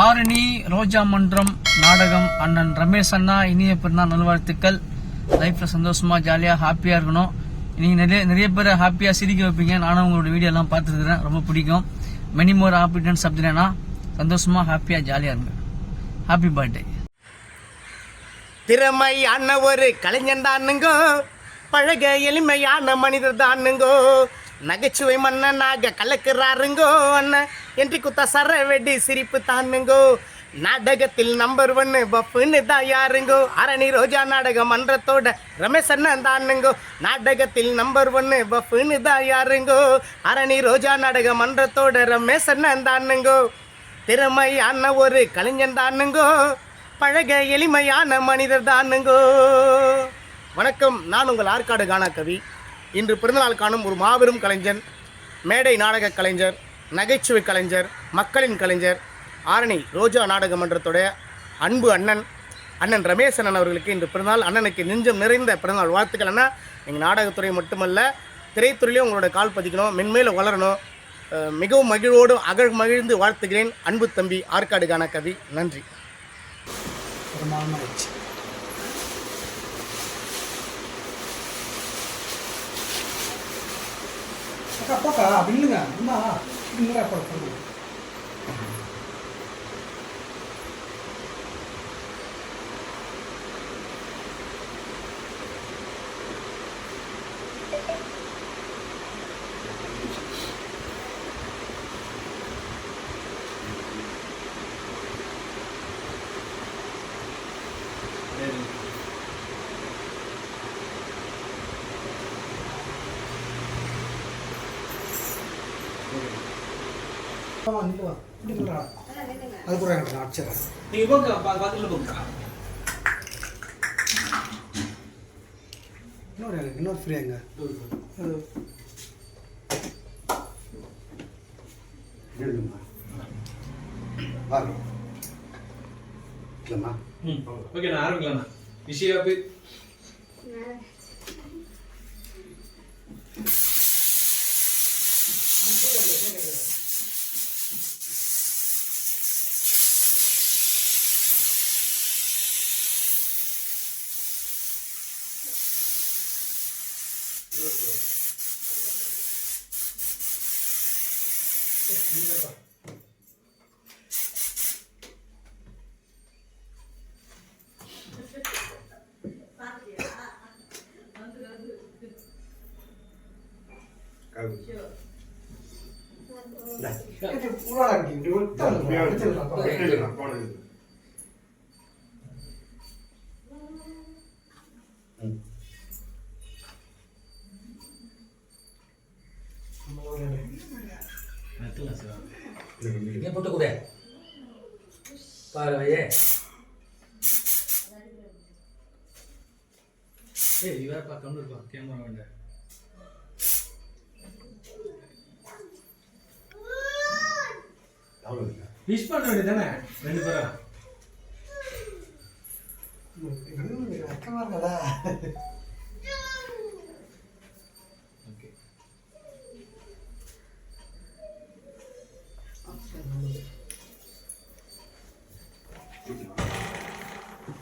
ஆரணி ரோஜா மன்றம் நாடகம் அண்ணன் ரமேஷ் அண்ணா இனிய பிறந்தாள் நல்வாழ்த்துக்கள். லைஃப்ல சந்தோஷமா ஜாலியா ஹாப்பியா இருக்கணும். நீங்க நிறைய நிறைய பேர் ஹாப்பியா சிரிக்க வைப்பீங்க. நானும் உங்களோட வீடியோ எல்லாம் பார்த்துருக்கிறேன். ரொம்ப பிடிக்கும். மெனி மோர் ஹாப்பிடன்ஸ் அப்படின்னா சந்தோஷமா ஹாப்பியா ஜாலியா இருங்க. ஹாப்பி பர்த்டே திறமையான ஒரு கலைஞன் தானுங்கோ. பழக எளிமையான மனிதர் தானுங்கோ. நகைச்சுவை மன்னனாக கலக்குறாருங்கோ அண்ணன் என்று குத்தா சர வெடி சிரிப்பு தானுங்கோ நாடகத்தில் நம்பர் ஒன்னு பப்புன்னு தான் யாருங்கோ. அரணி ரோஜா நாடக மன்றத்தோட ரமேஷ் அண்ணன் தானுங்கோ. நாடகத்தில் நம்பர் ஒன்னு பப்புன்னு தான் யாருங்கோ. அரணி ரோஜா நாடக மன்றத்தோட ரமேஷ் அண்ணன் தானுங்கோ. திறமையான ஒரு கலைஞன் தானுங்கோ. பழக எளிமையான மனிதர் தானுங்கோ. வணக்கம் நான் உங்கள் ஆற்காடு கானா கவி இன்று பிறந்தநாள் காணும் ஒரு மாபெரும் கலைஞன் மேடை நாடக கலைஞர் நகைச்சுவை கலைஞர் மக்களின் கலைஞர் ஆரணி ரோஜா நாடக மன்றத்துடைய அன்பு அண்ணன் அண்ணன் ரமேஷ் அண்ணன் அவர்களுக்கு இன்று பிறந்தநாள். அண்ணனுக்கு நெஞ்சம் நிறைந்த பிறந்தநாள். வாழ்த்துக்கள் அண்ணா. எங்கள் நாடகத்துறை மட்டுமல்ல திரைத்துறையிலையும் உங்களோட கால் பதிக்கணும் மென்மேலும் வளரணும். மிகவும் மகிழ்வோடு அகழ் மகிழ்ந்து வாழ்த்துகிறேன். அன்பு தம்பி ஆற்காடுக்கான கவி நன்றி. அக்கா அப்பாக்கா பில்லுங்க அம்மா இன்னும் வா. நில்லு வா நில்லுடா அது கூட எனக்கு நான் அடிச்சிடறேன். நீங்க போங்க பார்த்துல போங்க. இன்னொரு எனக்கு இன்னொரு ஃப்ரீ எங்க அது. எழுதுமா வாங்க. இல்லைம்மா. ஓகே நான் ஆரம்பிக்கலாம்ண்ணா. 나. 이렇게 불안한 게 우리 딱 그냥 그대로 나빠. 그대로 나빠. ஏன் போட்டு கூட. பாரு வையே. ஏய் இவர பார்க்க இருப்பா கேமரா இருக்கா விஷ் பண்ண வேண்டியதானே ரெண்டு பேரும் அக்கமா இருக்கடா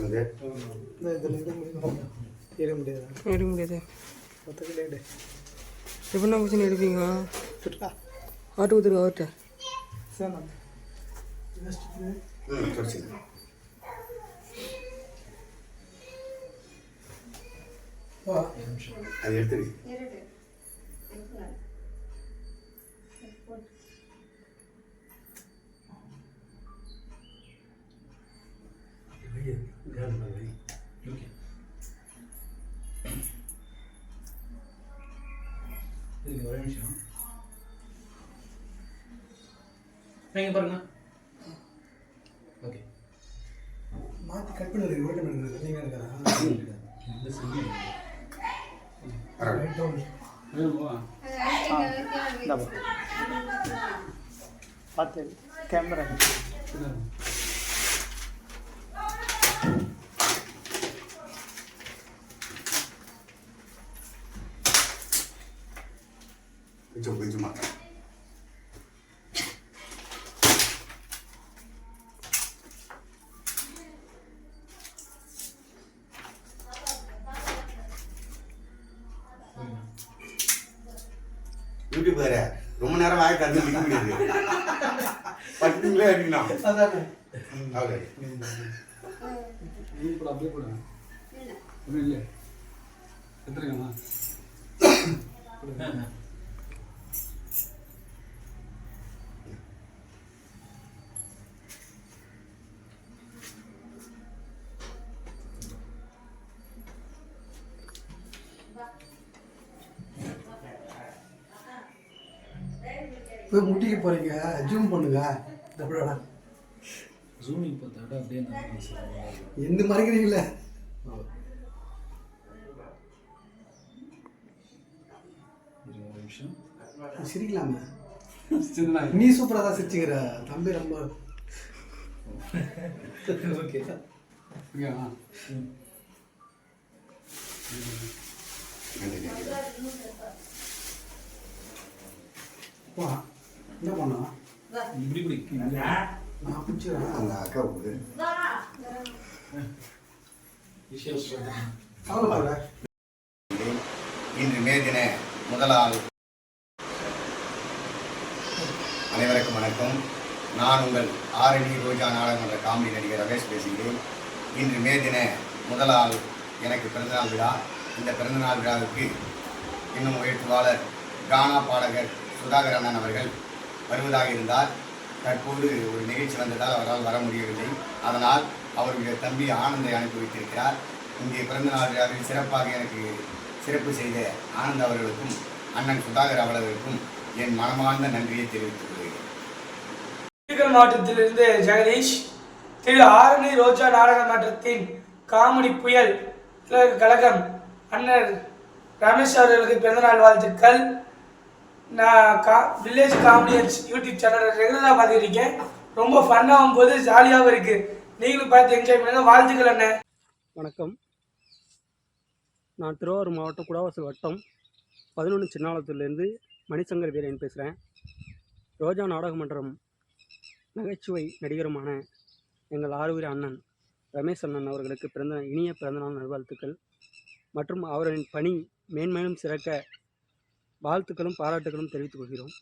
அங்கே? இட முடியாதா? எடுக்க முடியாது. எப்படின்னா மிஷின் எடுப்பீங்க? ஆட்டு கொடுத்துருங்க அவர்கிட்ட அது எடுத்துரு. இதுக்கு ஒரே நிமிஷம். நீங்க பாருங்க. மாற்றி கட் பண்ணி இருக்கு? ஓட்டம் எடுக்கிறது நீங்கள் பார்த்து கேமரா கொஞ்சம் கொஞ்சம் மாட்டேன் யூடியூப் வேற. ரொம்ப நேரம் வாய் கண்டு நிற்க முடியாது. பட்டுங்களே அடிக்கணும் அதானே. ஓகே நீ கூட அப்படியே போடுங்க ஒன்றும் இல்லை எடுத்துருக்கேண்ணா போய் முட்டிக்கு போகிறீங்க ஜூம் பண்ணுங்க. இந்த படம் ஜூமிங் பார்த்தா விட அப்படியே எந்த மறைக்கிறீங்களே? ஒரு நிமிஷம். சிரிக்கலாமே. சின்ன நீ சூப்பராக தான் சிரிச்சுக்கிற. தம்பி ரொம்ப ஓகே ஓகேண்ணா வா. என்ன பண்ணா? இப்படி இப்படி நான் பிடிச்சிக்கிறேன் அந்த அக்கா போகுது ஈஸியாக கவலைப்பட இன்று மே தின முதலாள். அனைவருக்கும் வணக்கம். நான் உங்கள் ஆரணி ரோஜா நாடகமன்ற காமெடி நடிகர் ரமேஷ் பேசுகிறேன். இன்று மே தின முதலாள் எனக்கு பிறந்தநாள் விழா. இந்த பிறந்தநாள் விழாவுக்கு இன்னும் எழுத்துவாளர் கானா பாடகர் சுதாகர் அண்ணன் அவர்கள் வருவதாக இருந்தார் தற்போது ஒரு நிகழ்ச்சி வந்ததால் அவரால் வர முடியவில்லை. அதனால் அவருடைய தம்பி ஆனந்தை அனுப்பி வைத்திருக்கிறார். இங்கே பிறந்தநாள் விழாவில் சிறப்பாக எனக்கு சிறப்பு செய்த ஆனந்த் அவர்களுக்கும் அண்ணன் சுதாகர் அவர்களுக்கும் என் மனமார்ந்த நன்றியை தெரிவித்துக் கொள்கிறேன். மாவட்டத்திலிருந்து ஜெகதீஷ் திரு ஆரணி ரோஜா நாடக மன்றத்தின் காமெடி புயல் கழகம் அண்ணர் ரமேஷ் அவர்களுக்கு பிறந்தநாள் வாழ்த்துக்கள். நான் கா வில்லேஜ் காமெடியன்ஸ் யூடியூப் சேனலை ரெகுலராக பார்த்துருக்கேன் ரொம்ப ஃபன்னாகும் போது ஜாலியாகவும் இருக்குது நீங்களும் பார்த்து என்ஜாய் பண்ணுங்கள் வாழ்த்துக்கள் அண்ணன் வணக்கம். நான் திருவாரூர் மாவட்டம் குடாவாசல் வட்டம் பதினொன்று சின்னாலத்தூர்லேருந்து மணிசங்கர் வீரன் பேசுகிறேன் ரோஜா நாடக மன்றம் நகைச்சுவை நடிகருமான எங்கள் ஆறுவீர அண்ணன் ரமேஷ் அண்ணன் அவர்களுக்கு பிறந்த இனிய பிறந்தநாள் நல்வாழ்த்துக்கள். மற்றும் அவரின் பணி மேன்மேலும் சிறக்க வாழ்த்துக்களும் பாராட்டுகளும் தெரிவித்துக் கொள்கிறோம்.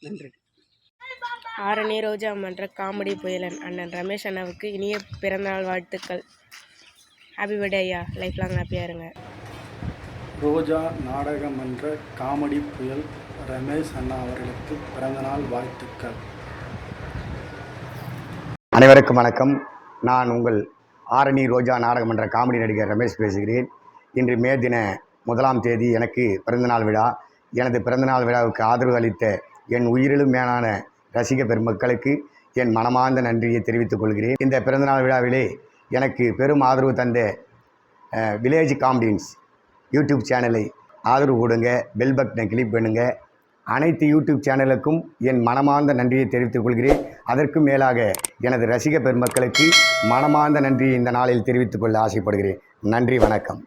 நன்றி. ஆரணி ரோஜா மன்ற காமெடி புயலன் அண்ணன் ரமேஷ் அண்ணாவுக்கு இனிய பிறந்தநாள் வாழ்த்துக்கள். ஹாப்பி பர்த்டே ஐயா லைஃப் லாங் ஹாப்பியாக இருங்க. ரோஜா நாடக மன்ற காமெடி புயல் ரமேஷ் அண்ணா அவர்களுக்கு பிறந்தநாள் வாழ்த்துக்கள். அனைவருக்கும் வணக்கம். நான் உங்கள் ஆரணி ரோஜா நாடகமன்ற காமெடி நடிகர் ரமேஷ் பேசுகிறேன். இன்று மே தின முதலாம் தேதி எனக்கு பிறந்தநாள் விழா. எனது பிறந்தநாள் விழாவுக்கு ஆதரவு அளித்த என் உயிரிலும் மேலான ரசிக பெருமக்களுக்கு என் மனமார்ந்த நன்றியை தெரிவித்துக் கொள்கிறேன். இந்த பிறந்தநாள் விழாவிலே எனக்கு பெரும் ஆதரவு தந்த வில்லேஜ் காமெடியன்ஸ் யூடியூப் சேனலை ஆதரவு கொடுங்க பெல் பட்டனை கிளிக் பண்ணுங்கள் அனைத்து யூடியூப் சேனலுக்கும் என் மனமார்ந்த நன்றியை தெரிவித்துக் கொள்கிறேன். அதற்கும் மேலாக எனது ரசிக பெருமக்களுக்கு மனமார்ந்த நன்றியை இந்த நாளில் தெரிவித்துக் கொள்ள ஆசைப்படுகிறேன். நன்றி வணக்கம்.